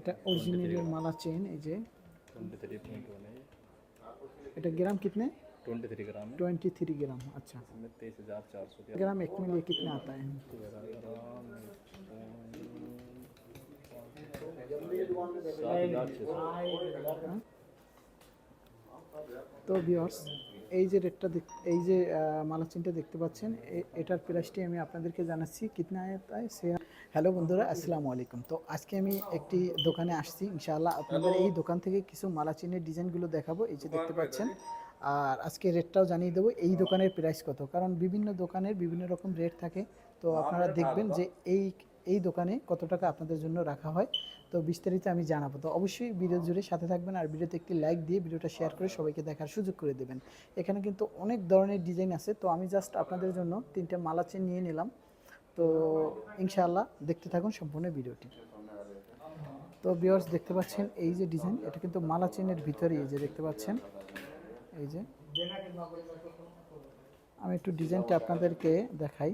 এটা অরিজিনাল माला चेन এই যে ट्वेंटी थ्री पॉइंट वन है এটা ग्राम कितने ट्वेंटी थ्री ग्राम है 23 ग्राम अच्छा इसमें तेईस हजार चार सौ ग्राम एक में ये कितना आता है তো ভিউয়ার্স এই যে রেটটা এই যে মালা চেনটা দেখতে পাচ্ছেন এ- এটার প্রাইসটি আমি আপনাদেরকে জানাচ্ছি কিতনা আয় সে হ্যালো বন্ধুরা আসসালামু আলাইকুম। তো আজকে আমি একটি দোকানে আসছি ইনশাআল্লাহ আপনাদের এই দোকান থেকে কিছু মালা চেনের ডিজাইনগুলো দেখাবো এই যে দেখতে পাচ্ছেন। আর আজকে রেটটাও জানিয়ে দেবো এই দোকানের প্রাইস কত? কারণ বিভিন্ন দোকানের বিভিন্ন রকম রেট থাকে। তো আপনারা দেখবেন যে এই এই দোকানে কত টাকা আপনাদের জন্য রাখা হয়। তো বিস্তারিত আমি জানাব। তো অবশ্যই ভিডিও জুড়ে সাথে থাকবেন আর ভিডিওতে একটি লাইক দিয়ে ভিডিওটা শেয়ার করে সবাইকে দেখার সুযোগ করে দেবেন। এখানে কিন্তু অনেক ধরনের ডিজাইন আছে। তো আমি জাস্ট আপনাদের জন্য তিনটে মালা চেন নিয়ে নিলাম। তো ইনশাআল্লাহ দেখতে থাকুন সম্পূর্ণ ভিডিওটি। তো বিয়ার্স দেখতে পাচ্ছেন এই যে ডিজাইন এটা কিন্তু মালা চেনের ভিতরে এই যে দেখতে পাচ্ছেন। এই যে আমি একটু ডিজাইনটা আপনাদেরকে দেখাই।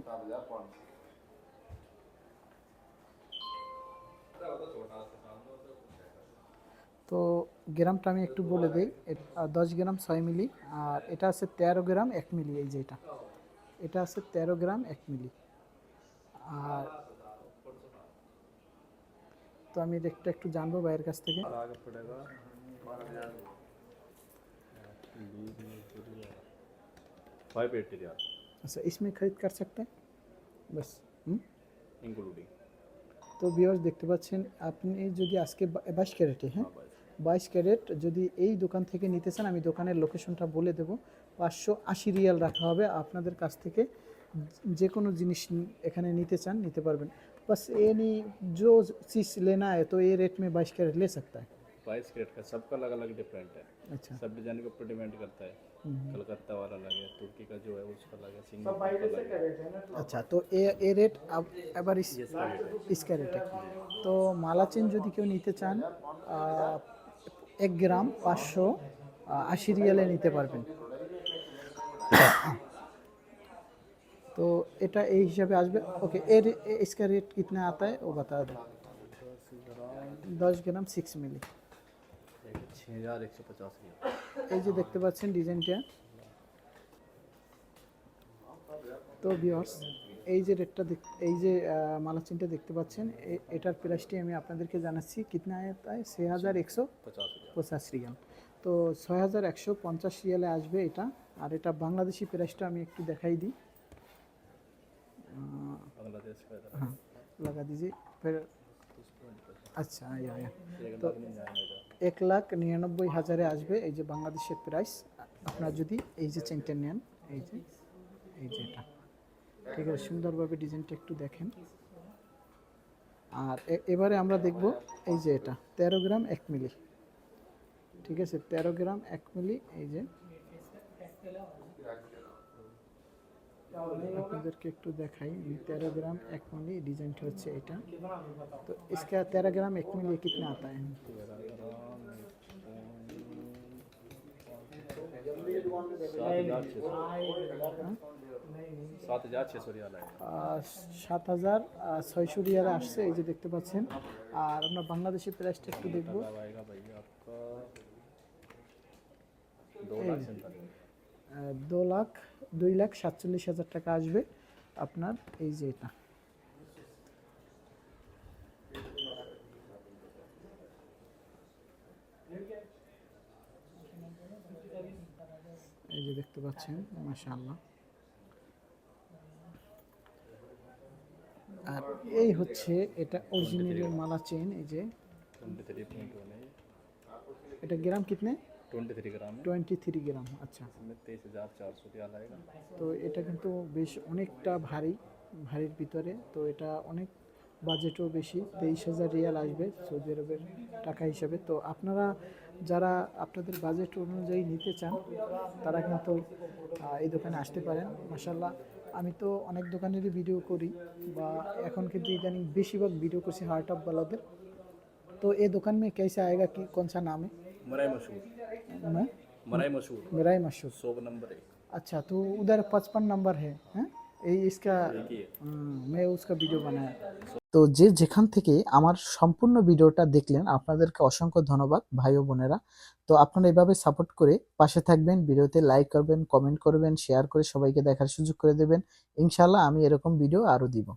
তো গ্রামটা আমি একটু বলে দিই দশ গ্রাম ছয় মিলি, আর এটা আছে তেরো গ্রাম এক মিলি, এই যে এটা। এটা আছে তেরো গ্রাম এক মিলি। আর তো আমি রেটটা একটু জানবো ভাইয়ের কাছ থেকে आगे पड़ेगा फाइव एट्टी रियाल अच्छा इसमें खरीद कर सकते हैं बस হুম? इंक्लूडिंग তো ভিউয়ার্স দেখতে পাচ্ছেন আপনি যদি আজকে বাইশ ক্যারেটে হ্যাঁ বাইশ ক্যারেট যদি এই দোকান থেকে নিতে চান আমি দোকানের লোকেশনটা বলে দেবো পাঁচশো আশি রিয়াল রাখা হবে আপনাদের কাছ থেকে যে কোনো জিনিস নি- এখানে নিতে চান নিতে পারবেন बस ये नहीं जो चीज़ लेना है तो ये रेट में बाईस कैरेट ले सकता है बाईस कैरेट का सबका अलग अलग डिफरेंट है अच्छा सब डिजाइन के ऊपर डिपेंड करता है हम्म। कलकत्ता वाला अलग है तुर्की का जो है उसका अलग है सिंगापुर का अलग है আচ্ছা তো এ এ রেট আব- এবার ইস- इसका रेट है তো মালা চেন যদি কেউ নিতে চান আহ, এক গ্রাম পাঁচশো আহ, আশি রিয়ালে নিতে পারবেন তো এটা এই হিসাবে আসবে ওকে এর এ- इसका रेट कितना आता है वो बता दो দশ গ্রাম সিক্স মিলি छः हजार एक सौ पचास रियाल এই যে দেখতে পাচ্ছেন ডিজাইনটা তো ভিউয়ার্স এই যে রেটটা এই যে আহ, মালা চেনটা দেখতে পাচ্ছেন এ- এটার প্রাইসটি আমি আপনাদেরকে জানাচ্ছি কিতনা আয় ছয় হাজার একশো पचास रियाल পঞ্চাশ রিয়াল তো ছয় হাজার একশো পঞ্চাশ রিয়ালে আসবে এটা আর এটা বাংলাদেশি প্রাইসটা আমি একটু দেখাই দিই बांग्लादेश का इधर हाँ लगा दीजिए फिर আচ্ছা আয়া আয়া एक तो लाख निन्यानवे हज़ार। এক লাখ নিরানব্বই হাজারে আসবে এই যে বাংলাদেশের প্রাইস আপনার যদি এই যে চেনটা নেন এই যে এই যে এটা ঠিক আছে সুন্দরভাবে ডিজাইনটা একটু দেখেন আর এ- এবারে আমরা দেখব এই যে এটা তেরো গ্রাম এক মিলি ঠিক আছে তেরো গ্রাম এক মিলি এই যে আপনাদেরকে একটু দেখাই এই তেরো গ্রাম এক মিলি ডিজাইনটা হচ্ছে এটা তো इसका तेरह ग्राम एक मिली कितना आता है सात हजार छः सौ रियाल आएगा আহ, সাত হাজার আহ, ছয়শো রিয়ালে আসছে এই যে দেখতে পাচ্ছেন আর আমরা বাংলাদেশি প্রাইসটা একটু দেখবো দু লাখ, দুই লাখ সাতচল্লিশ হাজার টাকা আসবে আপনার এই যে এটা। এই যে দেখতে পাচ্ছেন, মাশাআল্লাহ। আর এই হচ্ছে এটা অরিজিনাল মালা চেন এই যে। এটা গ্রাম কিতনে? 23 গ্রাম গ্রাম আচ্ছা তো এটা কিন্তু বেশ অনেকটা ভারী ভারীর ভিতরে। তো এটা অনেক বাজেটও বেশি তেইশ হাজার রিয়াল আসবে সৌদি আরবের টাকা হিসাবে। তো আপনারা যারা আপনাদের বাজেট অনুযায়ী নিতে চান তারা কিন্তু এই দোকানে আসতে পারেন মাসাল্লাহ আমি তো অনেক দোকানেরই ভিডিও করি বা এখন কিন্তু ইদানিং বেশিরভাগ ভিডিও করছি হার্ট অফ বালাদের তো এ দোকান মে কেসে আয়েগা কি কোন নামে है मराई मशहूर मैं मराई मशहूर मेरा ही मशहूर सौ नंबर एक अच्छा तो उधर पचपन नंबर है हैं ये इसका एक ही है हम्म, मैं उसका वीडियो बनाया তো যে যেখান থেকে আমার সম্পূর্ণ ভিডিওটা দেখলেন আপনাদেরকে অসংখ্য ধন্যবাদ ভাই ও বোনেরা তো আপনারা এভাবে সাপোর্ট করে পাশে থাকবেন ভিডিওতে লাইক করবেন কমেন্ট করবেন শেয়ার করে সবাইকে দেখার সুযোগ করে দেবেন ইনশাল্লাহ আমি এরকম ভিডিও আরও দিব